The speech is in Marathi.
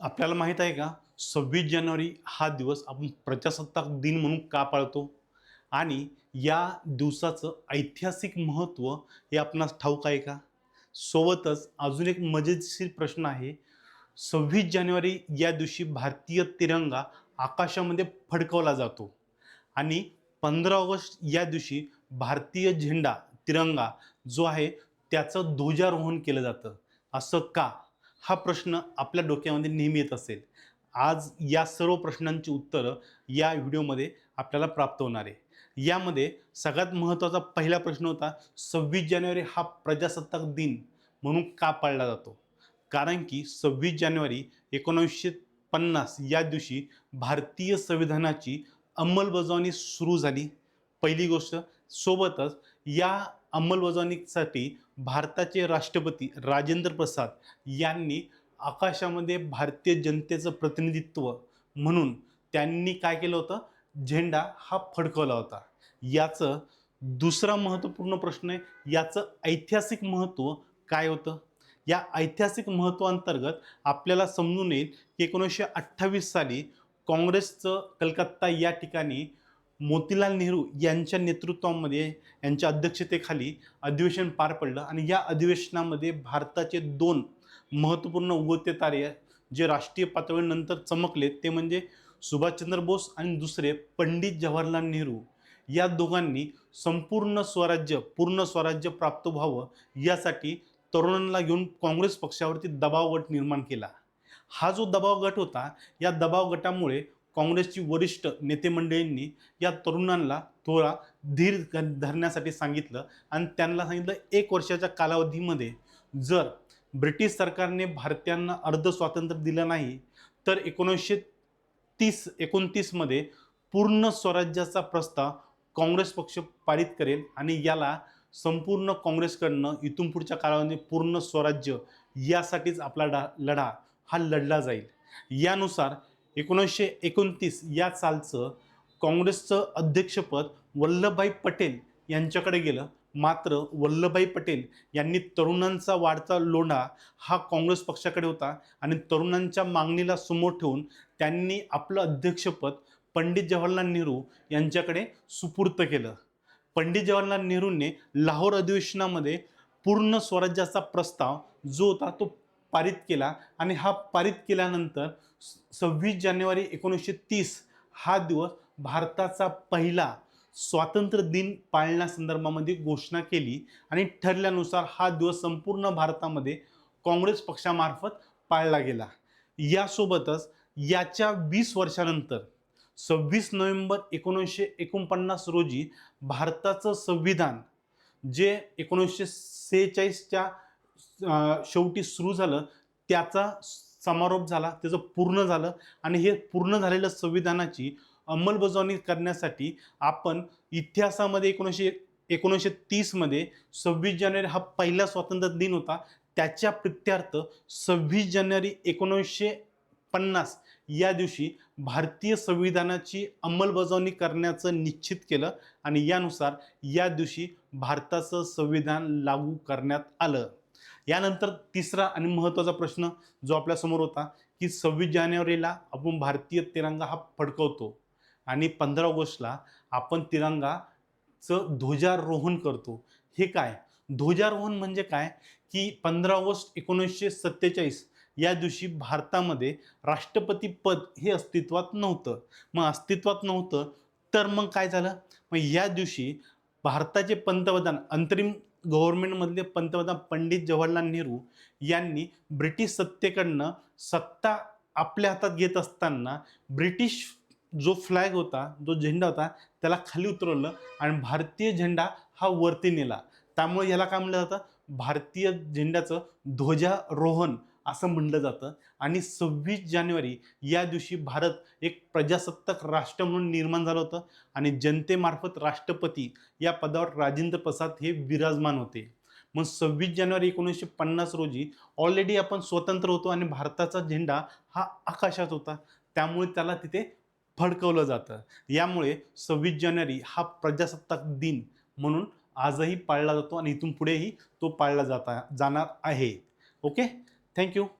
आपल्याला माहीत आहे का? सव्वीस जानेवारी हा दिवस आपण प्रजासत्ताक दिन म्हणून का पाळतो? आणि या दिवसाचं ऐतिहासिक महत्त्व हे आपणास ठाऊक आहे का? सोबतच अजून एक मजेशीर प्रश्न आहे. सव्वीस जानेवारी या दिवशी भारतीय तिरंगा आकाशामध्ये फडकवला जातो. आणि पंधरा ऑगस्ट या दिवशी भारतीय झेंडा तिरंगा जो आहे त्याचं ध्वजारोहण केलं जातं. असं का? हा प्रश्न आपल्या डोक्यामध्ये नेहमी येत असेल. आज या सर्व प्रश्नांची उत्तरं या व्हिडिओमध्ये आपल्याला प्राप्त होणार आहे. यामध्ये सगळ्यात महत्त्वाचा पहिला प्रश्न होता सव्वीस जानेवारी हा प्रजासत्ताक दिन म्हणून का पाळला जातो? कारण की सव्वीस जानेवारी एकोणीसशे पन्नास या दिवशी भारतीय संविधानाची अंमलबजावणी सुरू झाली. पहिली गोष्ट सोबतच या अंमलबजावणीसाठी भारताचे राष्ट्रपती राजेंद्र प्रसाद यांनी आकाशामध्ये भारतीय जनतेचं प्रतिनिधित्व म्हणून त्यांनी काय केलं होतं? झेंडा हा फडकवला होता. याचं दुसरा महत्त्वपूर्ण प्रश्न आहे याचं ऐतिहासिक महत्त्व काय होतं? या ऐतिहासिक महत्त्वांतर्गत आपल्याला समजून येईल की एकोणीसशे अठ्ठावीस साली काँग्रेसचं कलकत्ता या ठिकाणी मोतीलाल नेहरू यांच्या नेतृत्वामध्ये यांच्या अध्यक्षतेखाली अधिवेशन पार पडलं आणि या अधिवेशनामध्ये भारताचे दोन महत्त्वपूर्ण उगवते तारे जे राष्ट्रीय पातळीनंतर चमकले ते म्हणजे सुभाषचंद्र बोस आणि दुसरे पंडित जवाहरलाल नेहरू. या दोघांनी संपूर्ण स्वराज्य पूर्ण स्वराज्य प्राप्त व्हावं यासाठी तरुणांना घेऊन काँग्रेस पक्षावरती दबाव गट निर्माण केला. हा जो दबाव गट होता या दबाव गटामुळे काँग्रेसची वरिष्ठ नेतेमंडळींनी या तरुणांना थोडा धीर धरण्यासाठी सांगितलं. आणि त्यांना सांगितलं एक वर्षाच्या कालावधीमध्ये जर ब्रिटिश सरकारने भारतीयांना अर्ध स्वातंत्र्य दिलं नाही तर एकोणीसशे तीस एकोणतीसमध्ये पूर्ण स्वराज्याचा प्रस्ताव काँग्रेस पक्ष पारित करेल आणि याला संपूर्ण काँग्रेसकडनं इथून पुढच्या काळामध्ये पूर्ण स्वराज्य यासाठीच आपला डा लढा हा लढला जाईल. यानुसार एकोणीसशे एकोणतीस या सालचं काँग्रेसचं अध्यक्षपद वल्लभभाई पटेल यांच्याकडे गेलं. मात्र वल्लभभाई पटेल यांनी तरुणांचा वाढता लोंढा हा काँग्रेस पक्षाकडे होता आणि तरुणांच्या मागणीला समोर ठेवून त्यांनी आपलं अध्यक्षपद पंडित जवाहरलाल नेहरू यांच्याकडे सुपूर्त केलं. पंडित जवाहरलाल नेहरूंनी लाहोर अधिवेशनामध्ये पूर्ण स्वराज्याचा प्रस्ताव जो होता तो पारित केला आणि हा पारित केल्यानंतर सव्वीस जानेवारी एकोणीसशे तीस हा दिवस भारताचा पहिला स्वातंत्र्य दिन पाळण्यासंदर्भामध्ये घोषणा केली आणि ठरल्यानुसार हा दिवस संपूर्ण भारतामध्ये काँग्रेस पक्षामार्फत पाळला गेला. यासोबतच याच्या वीस वर्षानंतर सव्वीस नोव्हेंबर एकोणीसशे एकोणपन्नास रोजी भारताचं संविधान जे एकोणीसशे सेहेचाळीसच्या शेवटी सुरू झालं त्याचा समारोप झाला त्याचं पूर्ण झालं आणि हे पूर्ण झालेलं संविधानाची अंमलबजावणी करण्यासाठी आपण इतिहासामध्ये एकोणीसशे एकोणीसशे तीसमध्ये सव्वीस जानेवारी हा पहिला स्वातंत्र्य दिन होता. त्याच्या प्रित्यार्थ सव्वीस जानेवारी एकोणीसशे पन्नास या दिवशी भारतीय संविधानाची अंमलबजावणी करण्याचं निश्चित केलं आणि यानुसार या दिवशी भारताचं संविधान लागू करण्यात आलं. यानंतर तिसरा आणि महत्त्वाचा प्रश्न जो आपल्यासमोर होता की सव्वीस जानेवारीला आपण भारतीय तिरंगा हा फडकवतो आणि पंधरा ऑगस्टला आपण तिरंगाचं ध्वजारोहण करतो. हे काय? ध्वजारोहण म्हणजे काय? की पंधरा ऑगस्ट एकोणीसशे सत्तेचाळीस या दिवशी भारतामध्ये राष्ट्रपती पद हे अस्तित्वात नव्हतं. मग अस्तित्वात नव्हतं तर मग काय झालं? मग या दिवशी भारताचे पंतप्रधान अंतरिम गव्हर्नमेंटमधले पंतप्रधान पंडित जवाहरलाल नेहरू यांनी ब्रिटिश सत्तेकडनं सत्ता आपल्या हातात घेत असताना ब्रिटिश जो फ्लॅग होता जो झेंडा होता त्याला खाली उतरवलं आणि भारतीय झेंडा हा वरती नेला. त्यामुळे याला काय म्हणलं जातं? भारतीय झेंड्याचं ध्वजारोहण असं म्हणलं जातं. आणि सव्वीस जानेवारी या दिवशी भारत एक प्रजासत्ताक राष्ट्र म्हणून निर्माण झालं होतं. आणि जनतेमार्फत राष्ट्रपती या पदावर राजेंद्र प्रसाद हे विराजमान होते. मग सव्वीस जानेवारी एकोणीसशे पन्नास रोजी ऑलरेडी आपण स्वतंत्र होतो आणि भारताचा झेंडा हा आकाशात होता. त्यामुळे त्याला तिथे फडकवलं जातं. यामुळे सव्वीस जानेवारी हा प्रजासत्ताक दिन म्हणून आजही पाळला जातो आणि इथून पुढेही तो पाळला जाता जाणार आहे. ओके? Thank you.